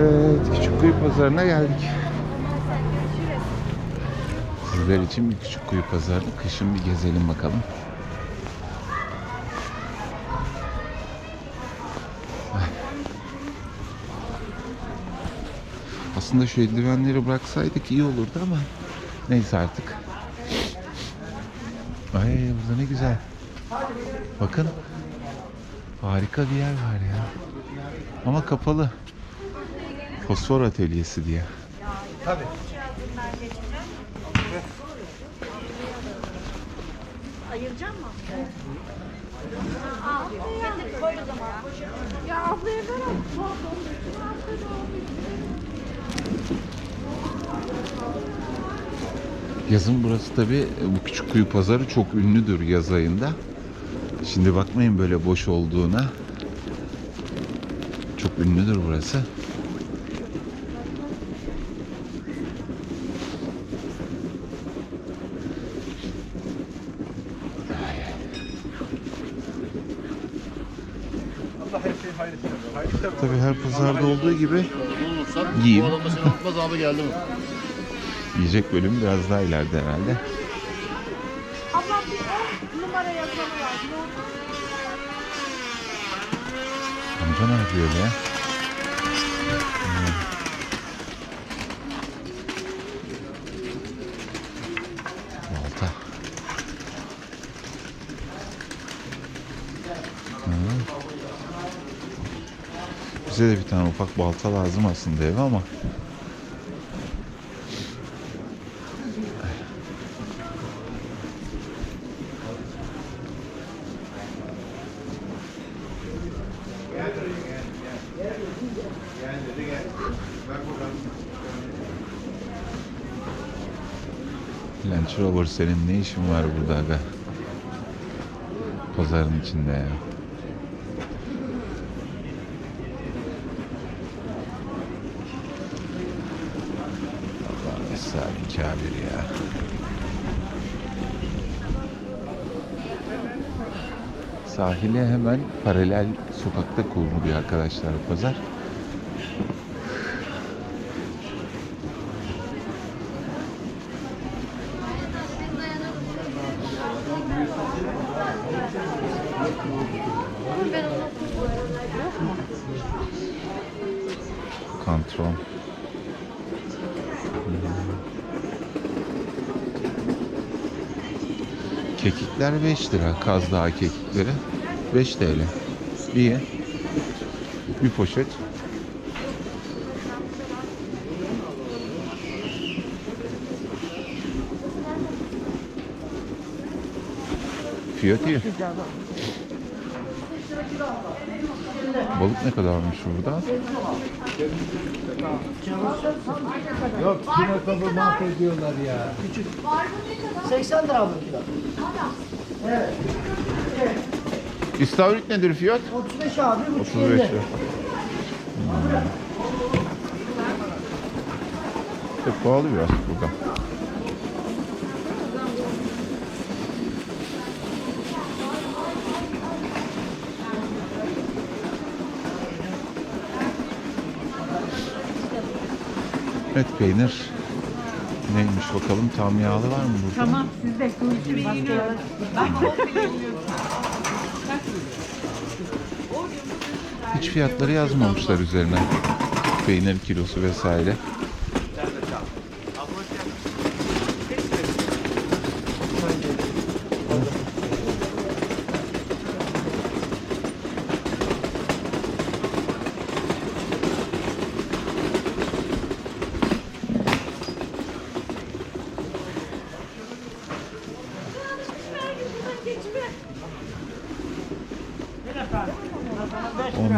Evet, Küçükkuyu Pazarı'na geldik. Sizler için bir Küçükkuyu Pazarı'nı kışın bir gezelim bakalım. Ay. Aslında şu eldivenleri bıraksaydık iyi olurdu ama neyse artık. Ay burada ne güzel. Bakın. Harika bir yer var ya. Ama kapalı. Fosfor atölyesi diye. Ayıracak mı? Al. Getir koy o zaman. Ya ablaya ver Yazın burası tabi bu küçük kuyu pazarı çok ünlüdür yaz ayında. Şimdi bakmayın böyle boş olduğuna. Çok ünlüdür burası. Allah her pazarda olduğu gibi Bulursan Yiyeyim. bu adamda seni unutmaz abi geldi mi? yiyecek bölüm biraz daha ileride herhalde. Ablam bir numara yazmamı lazım. Amca ne yapıyor öyle ya? Bize de bir tane ufak balta lazım aslında eve ama Land Rover senin ne işin var burada aga? Pazarın içinde ya. Esra'nın kabiri ya. Sahile hemen paralel sokakta kuruluyor arkadaşlar pazar. Kontrol. Kekikler 5 lira. Kaz Dağı kekikleri. 5 TL. İyi. Bir poşet. Fiyat iyi. Balık ne kadarmış burada? Yok kino kabı mahvediyorlar ya. 80 lira bu kilo. İstavrit nedir fiyat? 35 abi, bu 35 lira. Hmm. Çok pahalı biraz burada. Evet peynir neymiş bakalım tam yağlı var mı burada? Tamam siz de konuşun. Hiç fiyatları yazmamışlar üzerine. Peynir kilosu vesaire.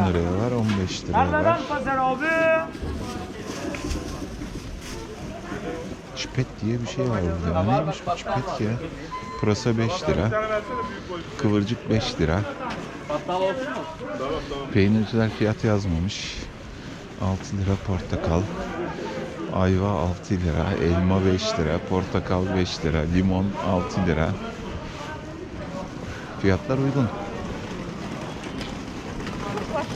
Liraya var, 15 liraya var. pazar abi. Çipet diye bir şey var burada. Neymiş bu çipet ya? Pırasa 5 lira. Kıvırcık 5 lira. Peynirciler fiyat yazmamış. 6 lira portakal. Ayva 6 lira. Elma 5 lira. Portakal 5 lira. Limon 6 lira. Fiyatlar uygun.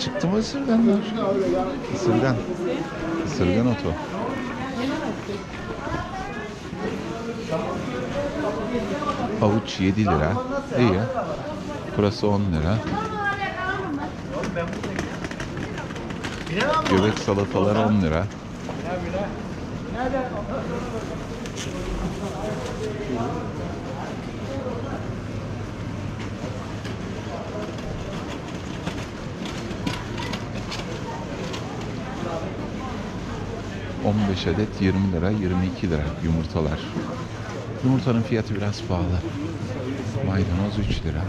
Çıktı mı ısırganlar? Isırgan. Isırgan otu. Havuç 7 lira. İyi. Burası 10 lira. Göbek salatalar 10 lira. ...15 adet 20 lira, 22 lira yumurtalar. Yumurtanın fiyatı biraz pahalı. Maydanoz 3 lira.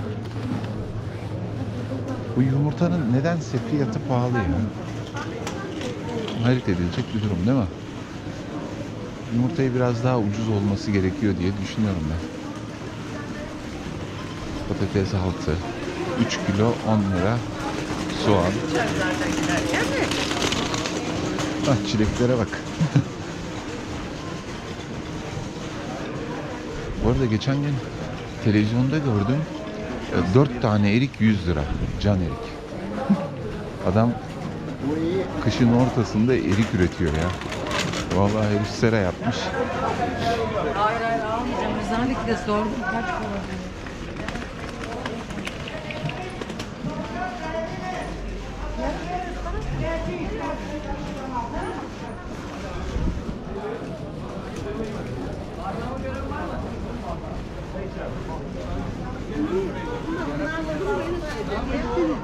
Bu yumurtanın nedense fiyatı pahalı ya. Hayret edilecek bir durum değil mi? Yumurtayı biraz daha ucuz olması gerekiyor diye düşünüyorum ben. Patates altı. 3 kilo 10 lira. Soğan. Ah çileklere bak. Bu arada geçen gün televizyonda gördüm. 4 tane erik 100 lira. Can erik. Adam kışın ortasında erik üretiyor ya. Vallahi herif sera yapmış. Hayır hayır almayacağım. Özellikle sordum kaç para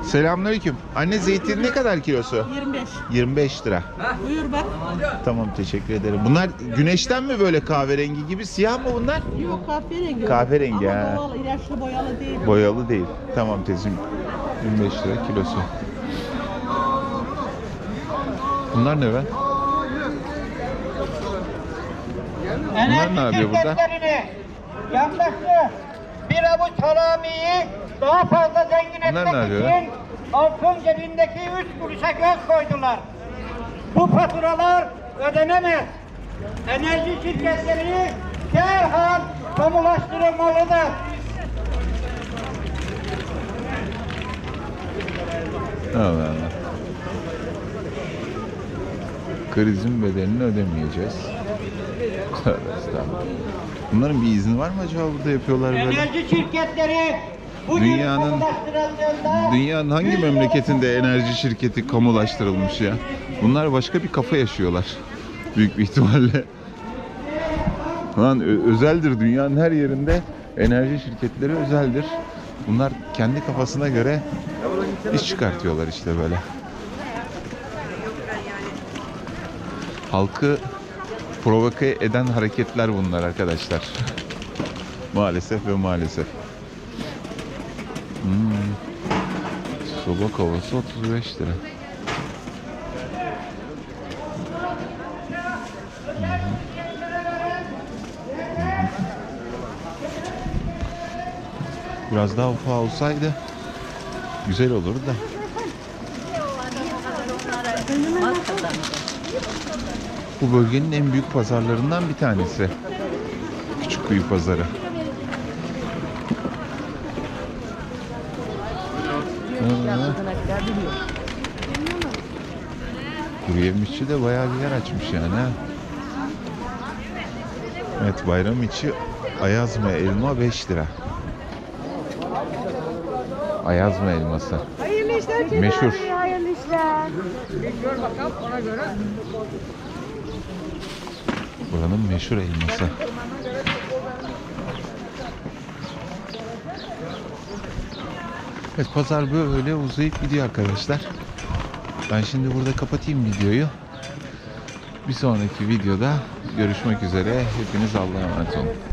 Selamünaleyküm. Anne zeytin ne kadar kilosu? 25. 25 lira. Buyur bak. Tamam teşekkür ederim. Bunlar güneşten mi böyle kahverengi gibi? Siyah mı bunlar? Yok kahverengi. Kahverengi, Ama ha. doğal, ilaçlı boyalı değil. Boyalı değil. Tamam teyzeciğim. 25 lira kilosu. Bunlar ne be? Bunlar ne yapıyor burada? yandaşlı bir avuç haramiyi daha fazla zengin Bunlar etmek için halkın cebindeki üç kuruşa göz koydular. Bu faturalar ödenemez. Enerji şirketleri derhal kamulaştırılmalıdır. Allah Allah. Krizin bedelini ödemeyeceğiz. Bunların bir izni var mı acaba burada yapıyorlar böyle? Enerji şirketleri Dünyanın- Dünyanın hangi memleketinde enerji şirketi kamulaştırılmış ya? Bunlar başka bir kafa yaşıyorlar. Büyük bir ihtimalle. Lan özeldir dünyanın her yerinde enerji şirketleri özeldir. Bunlar kendi kafasına göre iş çıkartıyorlar işte böyle. Halkı provoke eden hareketler bunlar arkadaşlar. maalesef ve maalesef. Hmm. Soba kovası 35 lira. Biraz daha ufağı olsaydı güzel olurdu da. Bu bölgenin en büyük pazarlarından bir tanesi. Küçükkuyu pazarı. Kuru yemişçi de bayağı bir yer açmış yani ha. Evet bayram içi Ayazma elma 5 lira. Ayazma elması. Hayırlı işler. Meşhur. Hayırlı işler. Buranın meşhur elması. Evet pazar böyle uzayıp gidiyor arkadaşlar. Ben şimdi burada kapatayım videoyu. Bir sonraki videoda görüşmek üzere. Hepiniz Allah'a emanet olun.